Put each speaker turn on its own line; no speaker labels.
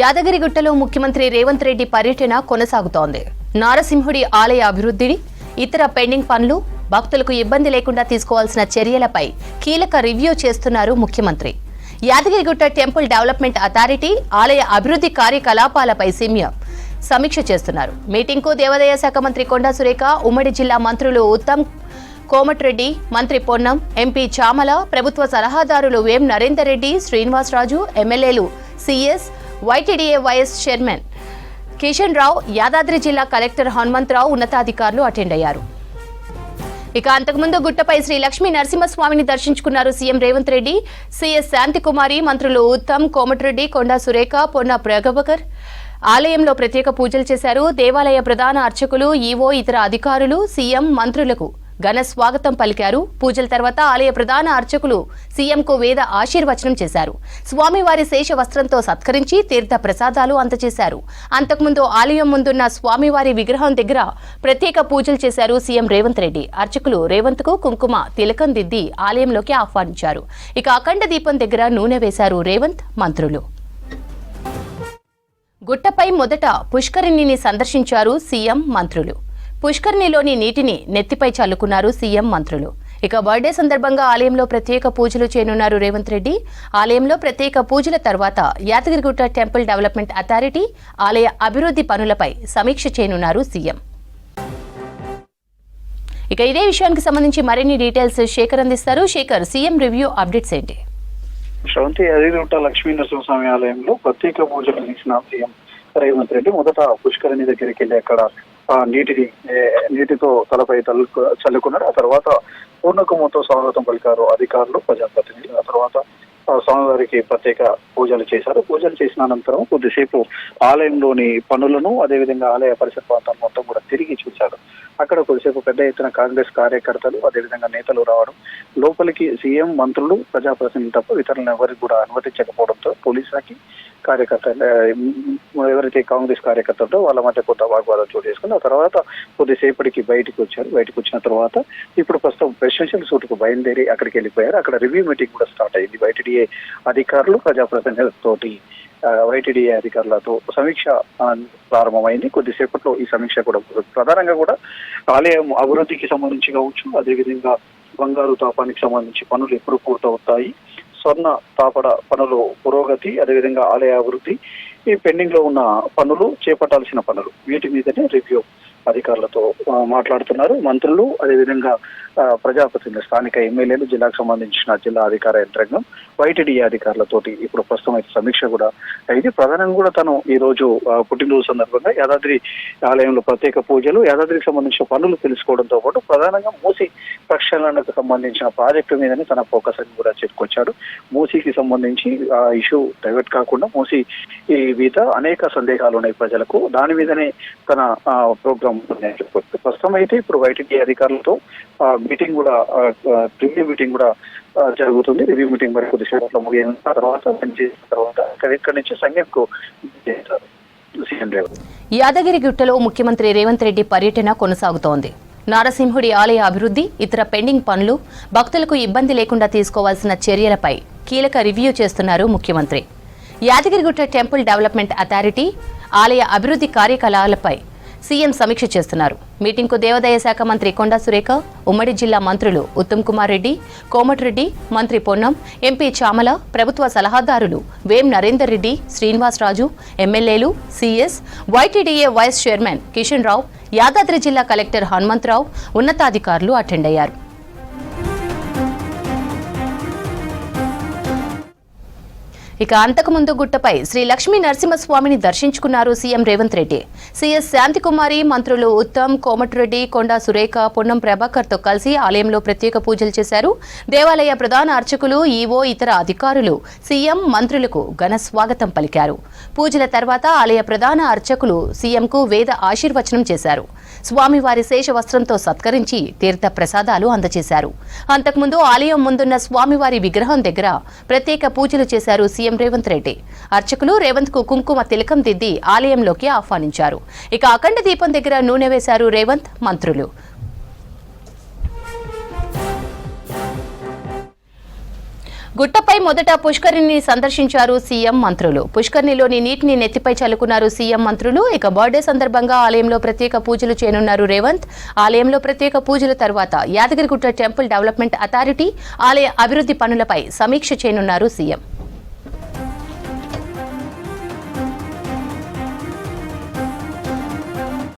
యాదగిరిగుట్టలో ముఖ్యమంత్రి రేవంత్ రెడ్డి పర్యటన కొనసాగుతోంది. నారసింహుడి ఆలయ అభివృద్ధిని ఇతర పెండింగ్ పనులు భక్తులకు ఇబ్బంది లేకుండా తీసుకోవాల్సిన చర్యలపై కీలక రివ్యూ చేస్తున్నారు ముఖ్యమంత్రి. యాదగిరిగుట్ట టెంపుల్ డెవలప్మెంట్ అథారిటీ ఆలయ అభివృద్ధి కార్యకలాపాలపై సీఎం సమీక్ష చేస్తున్నారు. మీటింగ్కు దేవాదాయ శాఖ మంత్రి కొండా సురేఖ ఉమ్మడి జిల్లా మంత్రులు ఉత్తమ్ కోమటిరెడ్డి మంత్రి పొన్నం ఎంపీ చామల ప్రభుత్వ సలహాదారులు వేం నరేందర్ రెడ్డి శ్రీనివాసరాజు ఎమ్మెల్యేలు CS YTDA vice chairman Kishan Rao Yadadri జిల్లా కలెక్టర్ హనుమంతరావు ఉన్నతాధికారులు అటెండ్ అయ్యారు. ఇక అంతకుముందు గుట్టపై శ్రీ లక్ష్మీ నరసింహస్వామిని దర్శించుకున్నారు సీఎం రేవంత్ రెడ్డి. సీఎస్ శాంతికుమారి మంత్రులు ఉత్తమ్ కోమటిరెడ్డి కొండా సురేఖ పొన్న ప్రగభకర్ ఆలయంలో ప్రత్యేక పూజలు చేశారు. దేవాలయ ప్రధాన అర్చకులు ఈవో ఇతర అధికారులు సీఎం మంత్రులకు ఘన స్వాగతం పలికారు. పూజల తర్వాత ఆలయ ప్రధాన అర్చకులు సీఎంకు వేద ఆశీర్వచనం చేశారు. స్వామివారి శేష వస్త్రంతో సత్కరించి తీర్థ ప్రసాదాలు అందజేశారు. అంతకుముందు ఆలయం ముందున్న స్వామివారి విగ్రహం దగ్గర ప్రత్యేక పూజలు చేశారు సీఎం రేవంత్ రెడ్డి. అర్చకులు రేవంత్కు కుంకుమ తిలకం దిద్ది ఆలయంలోకి ఆహ్వానించారు. ఇక అఖండ దీపం దగ్గర నూనె వేశారు రేవంత్ మంత్రులు. గుట్టపై మొదట పుష్కరిణిని సందర్శించారు సీఎం మంత్రులు. పుష్కర్ణిలోని నీటిని నెత్తిపై చల్లుకున్నారు సీఎం మంత్రులు. ఇక బర్త్డే సందర్భంగా ఆలయంలో ప్రత్యేక పూజలు చేయనున్నారు రేవంత్ రెడ్డి. ఆలయంలో ప్రత్యేక పూజల తర్వాత యాదగిరిగుట్ట టెంపుల్ డెవలప్మెంట్ అథారిటీ ఆలయ అభివృద్ధి పనులపై సమీక్ష చేయనున్నారు సీఎం. ఇక ఇదే విషయానికి సంబంధించి మరిన్ని డీటెయిల్స్ శేఖర్ అందిస్తారు. శేఖర్ సీఎం రివ్యూ అప్డేట్స్ ఏంటి?
శ్రవంతి అదిగుట్ట లక్ష్మీ నరసింహస్వామి ఆలయంలో ప్రత్యేక పూజలు చేసిన సీఎం రేవంత్ రెడ్డి మొదట పుష్కరిణి దగ్గరికి వెళ్ళి అక్కడ నీటిని నీటితో తలపై తల్లు చల్లుకున్నారు. ఆ తర్వాత పూర్ణకుమంతో స్వాగతం పలికారు అధికారులు ప్రజాప్రతినిధులు. ఆ తర్వాత స్వామివారికి ప్రత్యేక పూజలు చేశారు. పూజలు చేసిన అనంతరం కొద్దిసేపు ఆలయంలోని పనులను అదేవిధంగా ఆలయ పరిసర ప్రాంతం మొత్తం కూడా తిరిగి చూశారు. అక్కడ కొద్దిసేపు పెద్ద ఎత్తున కాంగ్రెస్ కార్యకర్తలు అదేవిధంగా నేతలు రావడం. లోపలికి సీఎం మంత్రులు ప్రజాప్రతినిధులు తప్ప ఇతరులను ఎవరికి కూడా అనుమతించకపోవడంతో పోలీసులకి కార్యకర్త ఎవరైతే కాంగ్రెస్ కార్యకర్తలతో వాళ్ళ మధ్య కొంత వాగ్వాదం చోటు చేసుకుని ఆ తర్వాత కొద్దిసేపటికి బయటకు వచ్చారు. బయటకు వచ్చిన తర్వాత ఇప్పుడు ప్రస్తుతం ప్రెసిడెన్షియల్ సూట్కు బయలుదేరి అక్కడికి వెళ్ళిపోయారు. అక్కడ రివ్యూ మీటింగ్ కూడా స్టార్ట్ అయింది. బయట అధికారులు ప్రజాప్రతినిధులతోటి వైటీడీ అధికారులతో సమీక్ష ప్రారంభమైంది. కొద్దిసేపట్లో ఈ సమీక్ష కూడా ప్రధానంగా కూడా ఆలయం అభివృద్ధికి సంబంధించి కావచ్చు అదేవిధంగా బంగారు తాపానికి సంబంధించి పనులు ఎప్పుడు పూర్తవుతాయి. స్వర్ణ తాపడ పనులు పురోగతి అదేవిధంగా ఆలయ అభివృద్ధి. ఈ పెండింగ్లో ఉన్న పనులు చేపట్టాల్సిన పనులు వీటి మీదనే రివ్యూ అధికారులతో మాట్లాడుతున్నారు. మంత్రులు అదేవిధంగా ప్రజాప్రతినిధులు స్థానిక ఎమ్మెల్యేలు జిల్లాకు సంబంధించిన జిల్లా అధికార యంత్రాంగం వైటీడీ అధికారులతోటి ఇప్పుడు ప్రస్తుతం అయితే సమీక్ష కూడా అయింది. ప్రధానంగా కూడా తను ఈ రోజు పుట్టినరోజు సందర్భంగా యాదాద్రి ఆలయంలో ప్రత్యేక పూజలు యాదాద్రికి సంబంధించిన పనులు తెలుసుకోవడంతో పాటు ప్రధానంగా మూసి ప్రక్షాళనకు సంబంధించిన ప్రాజెక్టు మీదనే తన ఫోకస్ అని కూడా చెప్పుకొచ్చాడు. మూసీకి సంబంధించి ఆ ఇష్యూ డైవర్ట్ కాకుండా మూసి ఈ మీద అనేక సందేహాలు ఉన్నాయి ప్రజలకు. దాని మీదనే తన ప్రోగ్రామ్ చెప్పుకోవచ్చు ప్రస్తుతం అయితే ఇప్పుడు వైటీడీ అధికారులతో ఆ, మీటింగ్ కూడా రివ్యూ మీటింగ్ కూడా జరుగుతుంది. రివ్యూ మీటింగ్ మరి కొద్దిసేపట్లో ముగిన తర్వాత పనిచేసిన తర్వాత ఇక్కడ- ఇక్కడి నుంచి సంఘంకు యాదగిరి
గుట్టలో ముఖ్యమంత్రి రేవంత్ రెడ్డి పర్యటన కొనసాగుతోంది. నారసింహుడి ఆలయ అభివృద్ధి ఇతర పెండింగ్ పనులు భక్తులకు ఇబ్బంది లేకుండా తీసుకోవాల్సిన చర్యలపై కీలక రివ్యూ చేస్తున్నారు ముఖ్యమంత్రి. యాదగిరిగుట్ట టెంపుల్ డెవలప్మెంట్ అథారిటీ ఆలయ అభివృద్ధి కార్యకలాపాలపై సీఎం సమీక్ష చేస్తున్నారు. మీటింగ్కు దేవాదాయ శాఖ మంత్రి కొండా సురేఖ ఉమ్మడి జిల్లా మంత్రులు ఉత్తమ్ కుమార్ రెడ్డి కోమటిరెడ్డి మంత్రి పొన్నం ఎంపీ చామల ప్రభుత్వ సలహాదారులు వేం నరేందర్ రెడ్డి శ్రీనివాసరాజు ఎమ్మెల్యేలు CS YTDA vice chairman Kishan Rao Yadadri జిల్లా కలెక్టర్ హనుమంతరావు ఉన్నతాధికారులు అటెండ్ అయ్యారు. ఇక అంతకుముందు గుట్టపై శ్రీ లక్ష్మీ నరసింహస్వామిని దర్శించుకున్నారు సీఎం రేవంత్ రెడ్డి. సీఎస్ శాంతికుమారి మంత్రులు ఉత్తమ్ కోమటిరెడ్డి కొండా సురేఖ పొన్నం ప్రభాకర్తో కలిసి ఆలయంలో ప్రత్యేక పూజలు చేశారు. దేవాలయ ప్రధాన అర్చకులు ఈవో ఇతర అధికారులు సీఎం మంత్రులకు ఘన స్వాగతం పలికారు. పూజల తర్వాత ఆలయ ప్రధాన అర్చకులు సీఎంకు వేద ఆశీర్వచనం చేశారు. స్వామివారి శేష వస్త్రంతో సత్కరించి తీర్థ ప్రసాదాలు అందజేశారు. అంతకుముందు ఆలయం ముందున్న స్వామివారి విగ్రహం దగ్గర ప్రత్యేక పూజలు చేశారు సీఎం రేవంత్ రెడ్డి. అర్చకులు రేవంత్కు కుంకుమ తిలకం దిద్ది ఆలయంలోకి ఆహ్వానించారు. ఇక అఖండ దీపం దగ్గర నూనె వేశారు రేవంత్ మంత్రులు. గుట్టపై మొదట పుష్కరిణిని సందర్శించారు సీఎం మంత్రులు. పుష్కరిణిలోని నీటిని నెత్తిపై చల్లుకున్నారు సీఎం మంత్రులు. ఇక బర్త్డే సందర్భంగా ఆలయంలో ప్రత్యేక పూజలు చేయనున్నారు రేవంత్. ఆలయంలో ప్రత్యేక పూజల తర్వాత యాదగిరిగుట్ట టెంపుల్ డెవలప్మెంట్ అథారిటీ ఆలయ అభివృద్ధి పనులపై సమీక్ష చేయనున్నారు సీఎం.